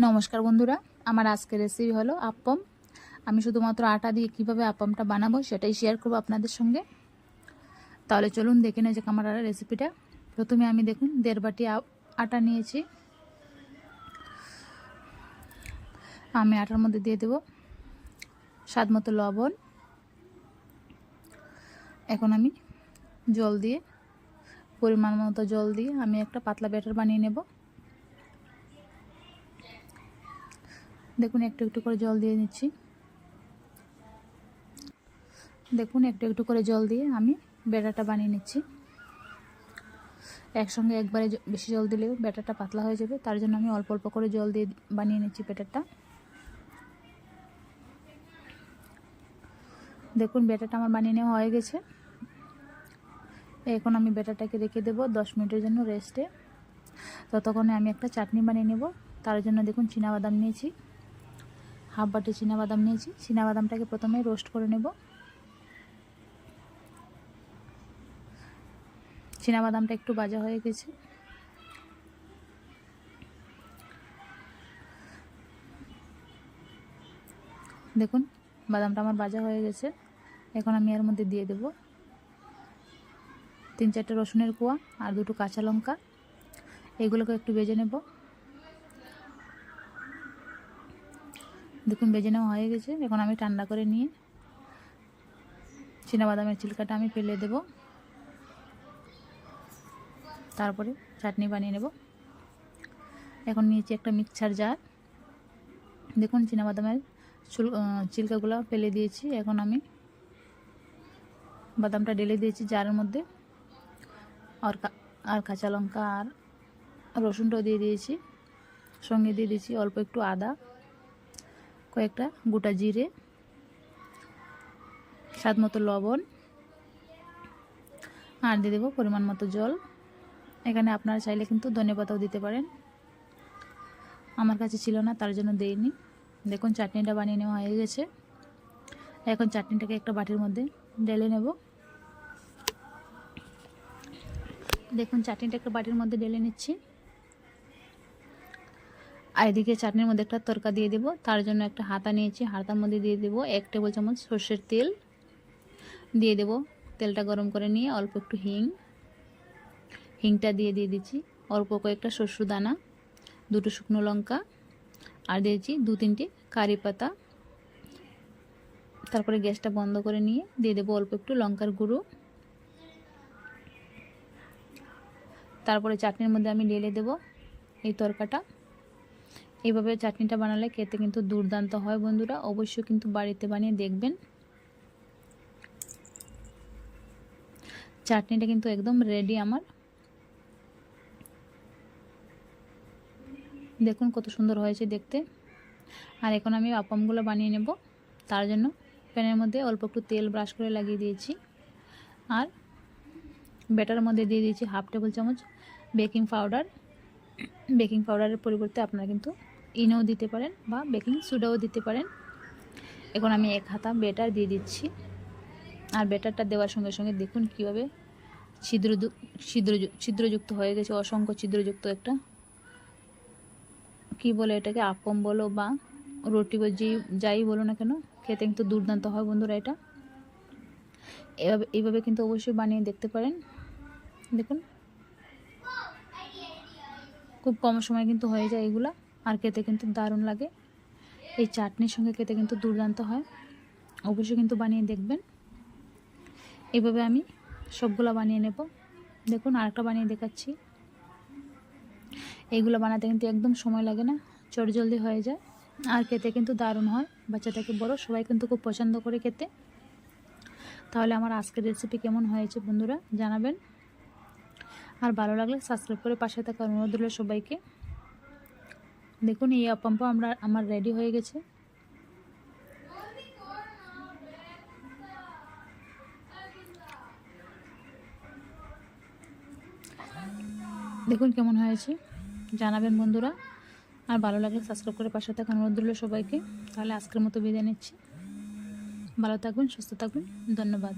নমস্কার বন্ধুরা, আমার আজকের রেসিপি হলো আপ্পম আমি শুধুমাত্র আটা দিয়ে কীভাবে আপ্পমটা বানাবো সেটাই শেয়ার করব আপনাদের সঙ্গে। তাহলে চলুন দেখে নেই যে আমার রেসিপিটা প্রথমে আমি দেখুন, দেড় বাটি আটা নিয়েছি। আমি আটার মধ্যে দিয়ে দেব স্বাদ মতো লবণ। এখন আমি জল দিয়ে, পরিমাণ মতো জল দিয়ে আমি একটা পাতলা ব্যাটার বানিয়ে নেব। দেখুন, একটু একটু করে জল দিয়ে নিচ্ছি। দেখুন, একটু একটু করে জল দিয়ে আমি ব্যাটারটা বানিয়ে নিচ্ছি। একসঙ্গে একবারে বেশি জল দিলেও ব্যাটারটা পাতলা হয়ে যাবে, তার জন্য আমি অল্প অল্প করে জল দিয়ে বানিয়ে নিচ্ছি ব্যাটারটা। দেখুন, ব্যাটারটা আমার বানিয়ে নেওয়া হয়ে গেছে। এখন আমি ব্যাটারটাকে রেখে দেবো দশ মিনিটের জন্য রেস্টে। ততক্ষণে আমি একটা চাটনি বানিয়ে নেব, তার জন্য দেখুন বাদাম নিয়েছি। হাফ বাটি বাদাম নিয়েছি। বাদামটাকে প্রথমে রোস্ট করে নেব। বাদামটা একটু বাজা হয়ে গেছে। দেখুন, বাদামটা আমার বাজা হয়ে গেছে। এখন আমি এর মধ্যে দিয়ে দেব তিন চারটে রসুনের কোয়া আর দুটো কাঁচা লঙ্কা। এগুলোকে একটু বেজে নেব। দেখুন বেজে নেওয়া হয়ে গেছে। এখন আমি ঠান্ডা করে নিয়ে বাদামের চিলকাটা আমি ফেলে দেব। তারপরে চাটনি বানিয়ে নেব। এখন নিয়েছি একটা মিক্সার জার। দেখুন বাদামের চুল চিলকাগুলো ফেলে দিয়েছি। এখন আমি বাদামটা ঢেলে দিয়েছি জারের মধ্যে। আর আর কাঁচা লঙ্কা আর রসুনটাও দিয়ে দিয়েছি। সঙ্গে দিয়ে দিয়েছি অল্প একটু আদা। কয়েকটা গোটা জিরে, স্বাদ মতো লবণ, আর দিয়ে দেবো পরিমাণ মতো জল। এখানে আপনারা চাইলে কিন্তু ধনে পাতাও দিতে পারেন। আমার কাছে ছিল না, তার জন্য দেইনি। দেখুন, চাটনিটা বানিয়ে নেওয়া হয়ে গেছে। এখন চাটনিটাকে একটা বাটির মধ্যে ঢেলে নেব। দেখুন, চাটনিটা একটা বাটির মধ্যে ঢেলে নিচ্ছি। আর এদিকে চাটনির মধ্যে একটা তরকা দিয়ে দেবো। তার জন্য একটা হাতা নিয়েছি, হাতার মধ্যে দিয়ে দেবো এক টেবিল চামচ সর্ষের তেল। দিয়ে দেবো তেলটা গরম করে নিয়ে অল্প একটু হিং। হিংটা দিয়ে দিয়ে দিচ্ছি, অল্প কয়েকটা শস্য দানা, দুটো শুকনো লঙ্কা, আর দিয়েছি দু তিনটে কারি পাতা। তারপরে গ্যাসটা বন্ধ করে নিয়ে দিয়ে দেবো অল্প একটু লঙ্কার গুঁড়ো। তারপরে চাটনির মধ্যে আমি ঢেলে দেবো এই তরকাটা। এইভাবে চাটনিটা বানালে খেতে কিন্তু দুর্দান্ত হয় বন্ধুরা। অবশ্যই কিন্তু বাড়িতে বানিয়ে দেখবেন। চাটনিটা কিন্তু একদম রেডি আমার। দেখুন কত সুন্দর হয়েছে দেখতে। আর এখন আমি আপামগুলো বানিয়ে নেব। তার জন্য প্যানের মধ্যে অল্প একটু তেল ব্রাশ করে লাগিয়ে দিয়েছি। আর ব্যাটার মধ্যে দিয়ে দিয়েছি হাফ টেবিল চামচ বেকিং পাউডার বেকিং পাউডারের পরিবর্তে আপনারা কিন্তু ইনোও দিতে পারেন বা বেকিং সোডাও দিতে পারেন। এখন আমি এক হাতা বেটার দিয়ে দিচ্ছি। আর বেটারটা দেওয়ার সঙ্গে সঙ্গে দেখুন কীভাবে ছিদ্র ছিদ্র ছিদ্রযুক্ত হয়ে গেছে, অসংখ্য ছিদ্রযুক্ত একটা কি বলে এটাকে, আপম বলো বা রুটি যেই, যাই বলো না কেন, খেতে কিন্তু দুর্দান্ত হয় বন্ধুরা এটা। এভাবে, এইভাবে কিন্তু অবশ্যই বানিয়ে দেখতে পারেন। দেখুন। খুব কম সময় কিন্তু হয়ে যায় এগুলা। আর খেতে কিন্তু দারুণ লাগে। এই চাটনির সঙ্গে খেতে কিন্তু দুর্দান্ত হয়। অবশ্যই কিন্তু বানিয়ে দেখবেন। এভাবে আমি সবগুলো বানিয়ে নেব। দেখুন, আরেকটা বানিয়ে দেখাচ্ছি। এইগুলো বানাতে কিন্তু একদম সময় লাগে না চট জলদি হয়ে যায়। আর খেতে কিন্তু দারুণ হয় বাচ্চা থেকে বড়, সবাই কিন্তু খুব পছন্দ করে খেতে। তাহলে আমার আজকের রেসিপি কেমন হয়েছে বন্ধুরা জানাবেন। আর ভালো লাগলে সাবস্ক্রাইব করে পাশে থাকা অনুরোধ হলো সবাইকে। দেখুন, এই আপাম্পা আমরা, আমার রেডি হয়ে গেছে। দেখুন কেমন হয়েছে। জানাবেন বন্ধুরা। আর ভালো লাগলে সাবস্ক্রাইব করে পাশে থাকা অনুরোধ রইল সবাইকে। তাহলে আজকের মতো বিদায় নিচ্ছি। ভালো থাকবেন সুস্থ থাকবেন ধন্যবাদ।